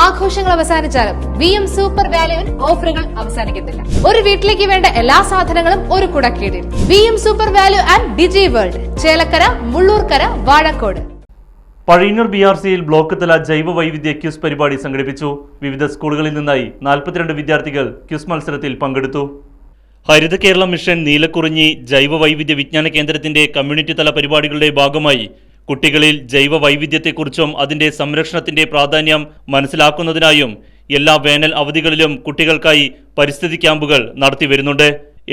ആഘോഷങ്ങൾ അവസാനിച്ചാലും V M super വാല്യുവിൽ ഓഫറുകൾ അവസാനിക്കുന്നില്ല ഒരു വീട്ടിലേക്ക് വേണ്ട എല്ലാ സാധനങ്ങളും ഒരു കുടക്കീടിൽ. V M Super Value and Digi World Chelakkara Mullurkara Vazhakkode. Pazhayannur B R സിയിൽ ബ്ലോക്ക് തല ജൈവ വൈവിധ്യ ക്യൂസ് പരിപാടി സംഘടിപ്പിച്ചു. വിവിധ സ്കൂളുകളിൽ നിന്നായി നാൽപ്പത്തിരണ്ട് വിദ്യാർത്ഥികൾ ക്യൂസ് മത്സരത്തിൽ പങ്കെടുത്തു. ഹരിത കേരള മിഷൻ നീലക്കുറിഞ്ഞി ജൈവ വൈവിധ്യ വിജ്ഞാന കേന്ദ്രത്തിന്റെ കമ്മ്യൂണിറ്റി തല പരിപാടികളുടെ ഭാഗമായി കുട്ടികളിൽ ജൈവ വൈവിധ്യത്തെക്കുറിച്ചും അതിന്റെ സംരക്ഷണത്തിന്റെ പ്രാധാന്യം മനസ്സിലാക്കുന്നതിനായും എല്ലാ വേനൽ അവധികളിലും കുട്ടികൾക്കായി പരിസ്ഥിതി ക്യാമ്പുകൾ നടത്തി വരുന്നുണ്ട്.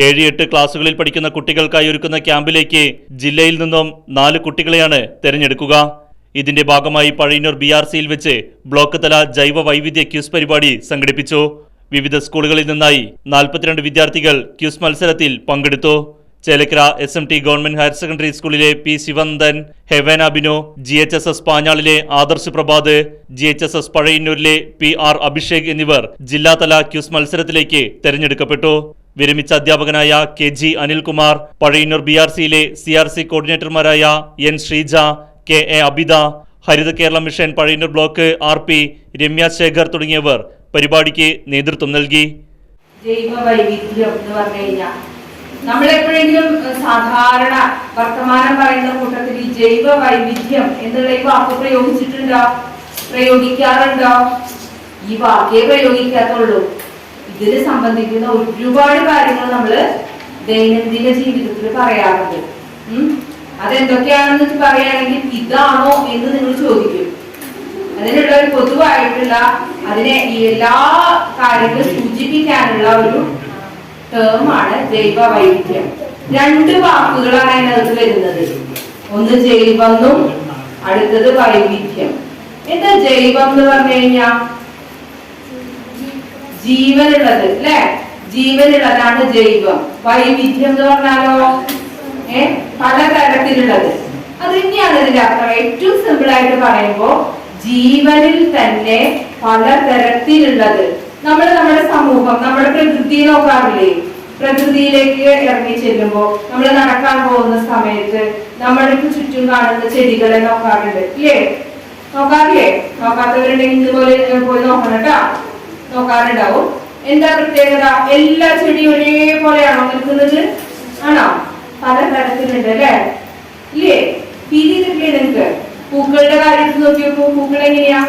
ഏഴ് എട്ട് ക്ലാസുകളിൽ പഠിക്കുന്ന കുട്ടികൾക്കായി ഒരുക്കുന്ന ക്യാമ്പിലേക്ക് ജില്ലയിൽ നിന്നും നാല് കുട്ടികളെയാണ് തെരഞ്ഞെടുക്കുക. ഇതിന്റെ ഭാഗമായി പഴയന്നൂർ ബി ആർ സിയിൽ വെച്ച് ബ്ലോക്ക് തല ജൈവ വൈവിധ്യ ക്യൂസ് പരിപാടി സംഘടിപ്പിച്ചു. വിവിധ സ്കൂളുകളിൽ നിന്നായി നാൽപ്പത്തിരണ്ട് വിദ്യാർത്ഥികൾ ക്യൂസ് മത്സരത്തിൽ പങ്കെടുത്തു. Chelakkara S M T government higher secondary സ്കൂളിലെ പി ശിവന്ദൻ ഹെവൻ അബിനോ G H S S പാഞ്ഞാളിലെ Adarsh Prabhat G H S S പഴയന്നൂരിലെ P R Abhishek എന്നിവർ ജില്ലാതല ക്യൂസ് മത്സരത്തിലേക്ക് തെരഞ്ഞെടുക്കപ്പെട്ടു. വിരമിച്ച അധ്യാപകനായ K G Anilkumar Pazhayannur B R സിയിലെ C R C കോർഡിനേറ്റർമാരായ N Sreeja K A Abitha Haritha Kerala mission Pazhayannur block R P Ramya Shekhar തുടങ്ങിയവർ പരിപാടിക്ക് നേതൃത്വം നൽകി. ജൈവ വൈവിധ്യം എന്ന് പറഞ്ഞു കഴിഞ്ഞാൽ നമ്മൾ എപ്പോഴെങ്കിലും സാധാരണ വർത്തമാനം പറയുന്ന കൂട്ടത്തിൽ ഈ ജൈവ വൈവിധ്യം എന്നുള്ള ഈ വാക്ക് പ്രയോഗിച്ചിട്ടുണ്ടോ? പ്രയോഗിക്കാറുണ്ടോ? ഈ വാക്കേ പ്രയോഗിക്കാത്തുള്ളൂ. ഇതിന് സംബന്ധിക്കുന്ന ഒരുപാട് കാര്യങ്ങൾ നമ്മൾ ദൈനംദിന ജീവിതത്തിൽ പറയാറുണ്ട്. അതെന്തൊക്കെയാണെന്ന് പറയുകയാണെങ്കിൽ ഇതാണോ എന്ന് നിങ്ങൾ ചോദിക്കും. അതിനുള്ള ഒരു പൊതുവായിട്ടുള്ള അതിനെ എല്ലാ കാര്യങ്ങളും സൂചിപ്പിക്കാനുള്ള ഒരു ടേമാണ് ജൈവ വൈവിധ്യം രണ്ട് വാക്കുകളാണ് അതിനകത്ത് വരുന്നത്. ഒന്ന് ജൈവന്നും അടുത്തത് വൈവിധ്യം. എന്താ ജൈവം എന്ന് പറഞ്ഞു കഴിഞ്ഞാ? ജീവനുള്ളത് അല്ലെ? ജീവനുള്ളതാണ് ജൈവം. വൈവിധ്യം എന്ന് പറഞ്ഞാലോ? ഏ? പലതരത്തിലുള്ളത്. അത് തന്നെയാണ് ഇതിന്റെ അർത്ഥം. ഏറ്റവും സിമ്പിൾ ആയിട്ട് പറയുമ്പോ ജീവനിൽ തന്നെ പലതരത്തിലുള്ളത്. നമ്മൾ നമ്മുടെ സമൂഹം നമ്മുടെ പ്രകൃതിയെ നോക്കാറില്ലേ? പ്രകൃതിയിലേക്ക് ഇറങ്ങി ചെല്ലുമ്പോൾ നമ്മൾ നടക്കാൻ പോകുന്ന സമയത്ത് നമ്മുടെ ചുറ്റും കാണുന്ന ചെടികളെ നോക്കാറുണ്ട്. ഇല്ലേ? നോക്കാറില്ലേ? നോക്കാത്തവരുണ്ടെങ്കിൽ ഇതുപോലെ പോയി നോക്കണം കേട്ടോ. നോക്കാറുണ്ടാവും. എന്താ പ്രത്യേകത? എല്ലാ ചെടിയും ഒരേപോലെയാണോ നിൽക്കുന്നത്? ആണോ? പല തരത്തിലുണ്ട് അല്ലേ? ഇല്ലേ? ചെയ്തിട്ടില്ലേ നിങ്ങക്ക് പൂക്കളുടെ കാര്യത്തിൽ നോക്കിയപ്പോ പൂക്കൾ എങ്ങനെയാ?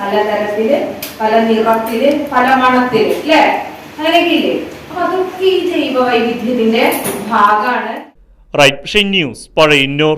പല തരത്തിൽ പല നിറത്തിൽ പല മണത്തിൽ അല്ലേ അങ്ങനെയൊക്കെ അതൊക്കെ ഈ ജൈവ വൈവിധ്യത്തിന്റെ ഭാഗമാണ് റൈറ്റ് ന്യൂസ്. പഴയന്നൂർ